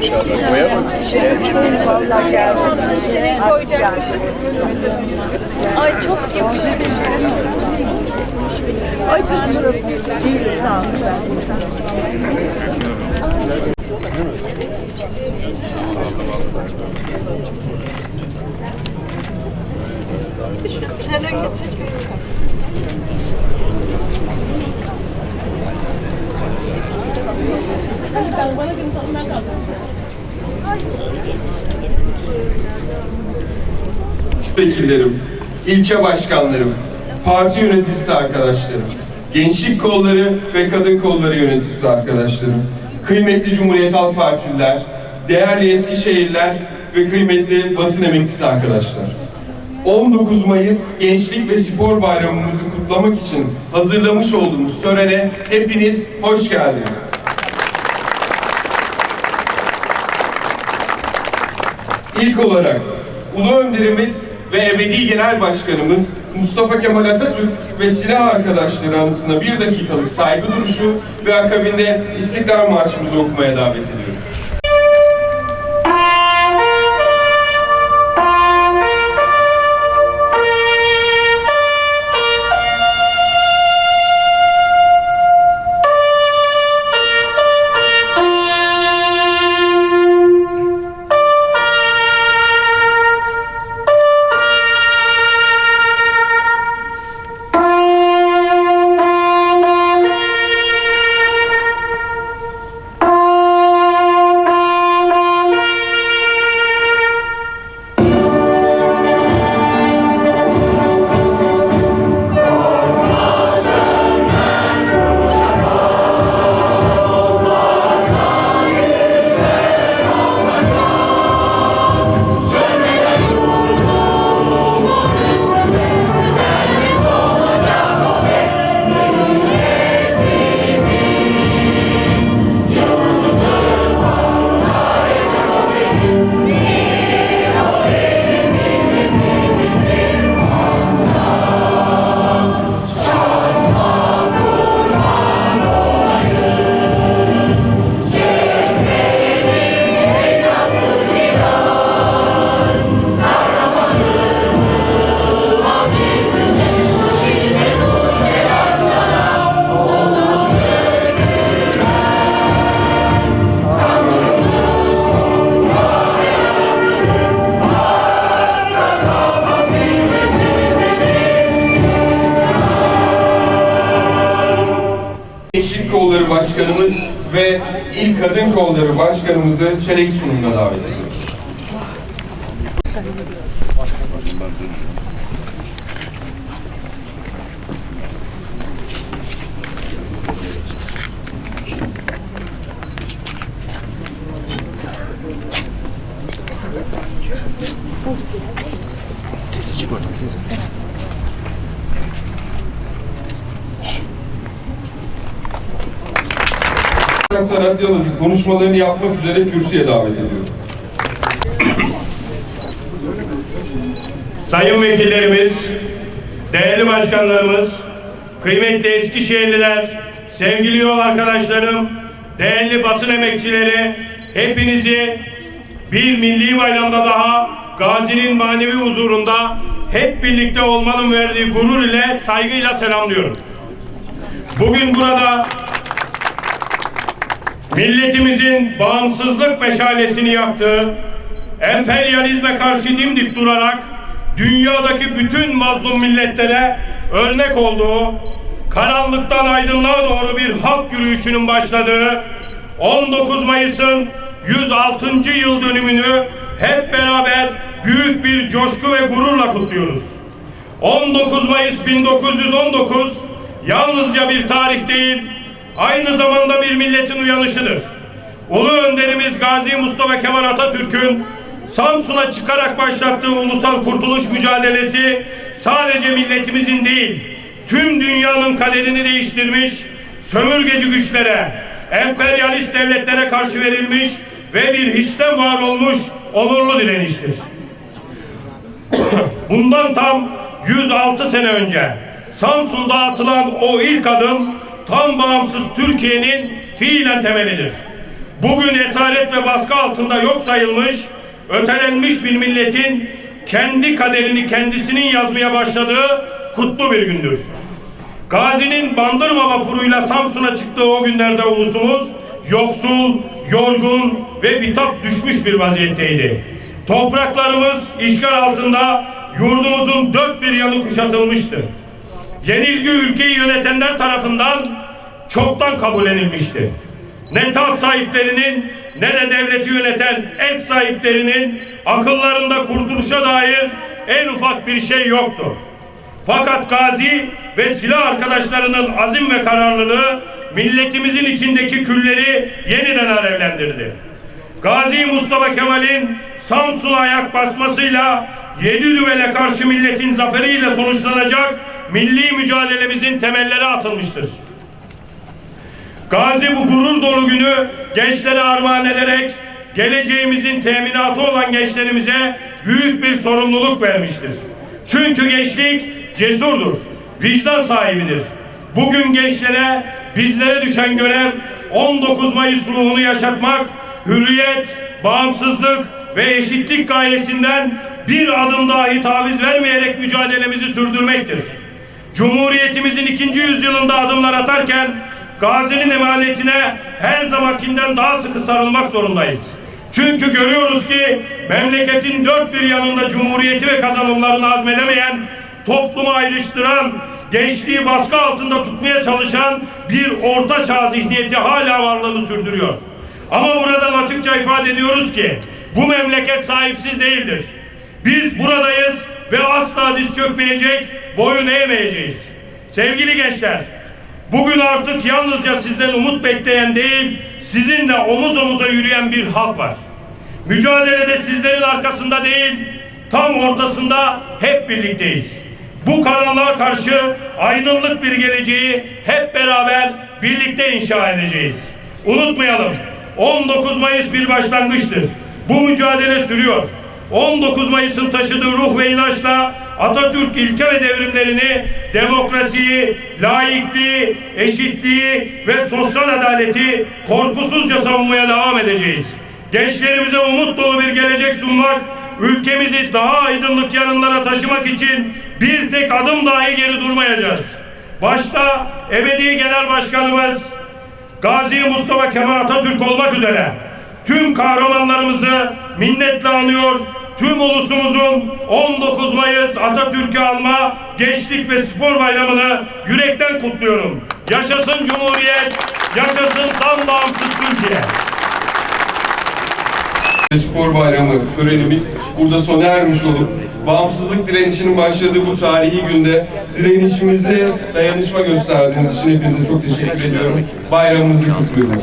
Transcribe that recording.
maşallah. Boya mı? Vallahi geldim. Artık gelmişiz. Ay çok yakışıklı. Ay dur dur dur. Değil sağ ol. Şu çelengi çekiyor. Vekillerim, ilçe başkanlarım, parti yöneticisi arkadaşlarım, gençlik kolları ve kadın kolları yöneticisi arkadaşlarım, kıymetli Cumhuriyet Halk Partililer, değerli Eskişehirliler ve kıymetli basın emekçisi arkadaşlar. 19 Mayıs Gençlik ve Spor Bayramımızı kutlamak için hazırlamış olduğumuz törene hepiniz hoş geldiniz. İlk olarak Ulu Önderimiz ve ebedi Genel Başkanımız Mustafa Kemal Atatürk ve silah arkadaşları anısına bir dakikalık saygı duruşu ve akabinde İstiklal Marşımızı okumaya davet ediyorum. Gençlik Kolları Başkanımız ve İl Kadın Kolları Başkanımızı çelenk sunumuna davet ediyorum. Tarat Yalız'ı konuşmalarını yapmak üzere kürsüye davet ediyorum. Sayın vekillerimiz, değerli başkanlarımız, kıymetli Eskişehirliler, sevgili yol arkadaşlarım, değerli basın emekçileri, hepinizi bir milli bayramda daha Gazi'nin manevi huzurunda hep birlikte olmanın verdiği gurur ile saygıyla selamlıyorum. Bugün burada milletimizin bağımsızlık meşalesini yaktığı, emperyalizme karşı dimdik durarak dünyadaki bütün mazlum milletlere örnek olduğu, karanlıktan aydınlığa doğru bir halk yürüyüşünün başladığı 19 Mayıs'ın 106. yıl dönümünü hep beraber büyük bir coşku ve gururla kutluyoruz. 19 Mayıs 1919 yalnızca bir tarih değil, aynı zamanda bir milletin uyanışıdır. Ulu önderimiz Gazi Mustafa Kemal Atatürk'ün Samsun'a çıkarak başlattığı ulusal kurtuluş mücadelesi sadece milletimizin değil, tüm dünyanın kaderini değiştirmiş, sömürgeci güçlere, emperyalist devletlere karşı verilmiş ve bir hiçten var olmuş onurlu direniştir. Bundan tam 106 sene önce Samsun'da atılan o ilk adım tam bağımsız Türkiye'nin fiilen temelidir. bugün esaret ve baskı altında yok sayılmış, ötelenmiş bir milletin kendi kaderini kendisinin yazmaya başladığı kutlu bir gündür. Gazi'nin Bandırma vapuruyla Samsun'a çıktığı o günlerde ulusumuz yoksul, yorgun ve bitap düşmüş bir vaziyetteydi. Topraklarımız işgal altında yurdumuzun dört bir yanı kuşatılmıştı. Yenilgi ülkeyi yönetenler tarafından çoktan kabullenilmişti. Ne taht sahiplerinin ne de devleti yöneten ek sahiplerinin akıllarında kurtuluşa dair en ufak bir şey yoktu. Fakat Gazi ve silah arkadaşlarının azim ve kararlılığı milletimizin içindeki külleri yeniden alevlendirdi. Gazi Mustafa Kemal'in Samsun'a ayak basmasıyla yedi düvele karşı milletin zaferiyle sonuçlanacak milli mücadelemizin temelleri atılmıştır. Gazi bu gurur dolu günü gençlere armağan ederek geleceğimizin teminatı olan gençlerimize büyük bir sorumluluk vermiştir. Çünkü gençlik cesurdur, vicdan sahibidir. Bugün gençlere, bizlere düşen görev 19 Mayıs ruhunu yaşatmak, hürriyet, bağımsızlık ve eşitlik gayesinden bir adım dahi taviz vermeyerek mücadelemizi sürdürmektir. Cumhuriyetimizin ikinci yüzyılında adımlar atarken Gazi'nin emanetine her zamankinden daha sıkı sarılmak zorundayız. Çünkü görüyoruz ki memleketin dört bir yanında cumhuriyeti ve kazanımlarını azmedemeyen, toplumu ayrıştıran, gençliği baskı altında tutmaya çalışan bir orta çağ zihniyeti hala varlığını sürdürüyor. Ama buradan açıkça ifade ediyoruz ki bu memleket sahipsiz değildir. Biz buradayız ve asla diz çökmeyecek, boyun eğmeyeceğiz. Sevgili gençler, bugün artık yalnızca sizden umut bekleyen değil, sizinle omuz omuza yürüyen bir halk var. Mücadelede sizlerin arkasında değil, tam ortasında hep birlikteyiz. Bu karanlığa karşı aydınlık bir geleceği hep beraber birlikte inşa edeceğiz. Unutmayalım, 19 Mayıs bir başlangıçtır. Bu mücadele sürüyor. 19 Mayıs'ın taşıdığı ruh ve inançla Atatürk ilke ve devrimlerini, demokrasiyi, laikliği, eşitliği ve sosyal adaleti korkusuzca savunmaya devam edeceğiz. Gençlerimize umut dolu bir gelecek sunmak, ülkemizi daha aydınlık yarınlara taşımak için bir tek adım dahi geri durmayacağız. Başta ebedi genel başkanımız Gazi Mustafa Kemal Atatürk olmak üzere tüm kahramanlarımızı minnetle anıyor, tüm ulusumuzun 19 Mayıs Atatürk'ü alma Gençlik ve Spor Bayramı'nı yürekten kutluyorum. Yaşasın Cumhuriyet, yaşasın tam bağımsız Türkiye. Spor Bayramı törenimiz burada sona ermiş olup bağımsızlık direnişinin başladığı bu tarihi günde direnişimize dayanışma gösterdiğiniz için hepinize çok teşekkür ediyorum. Bayramınızı kutluyorum.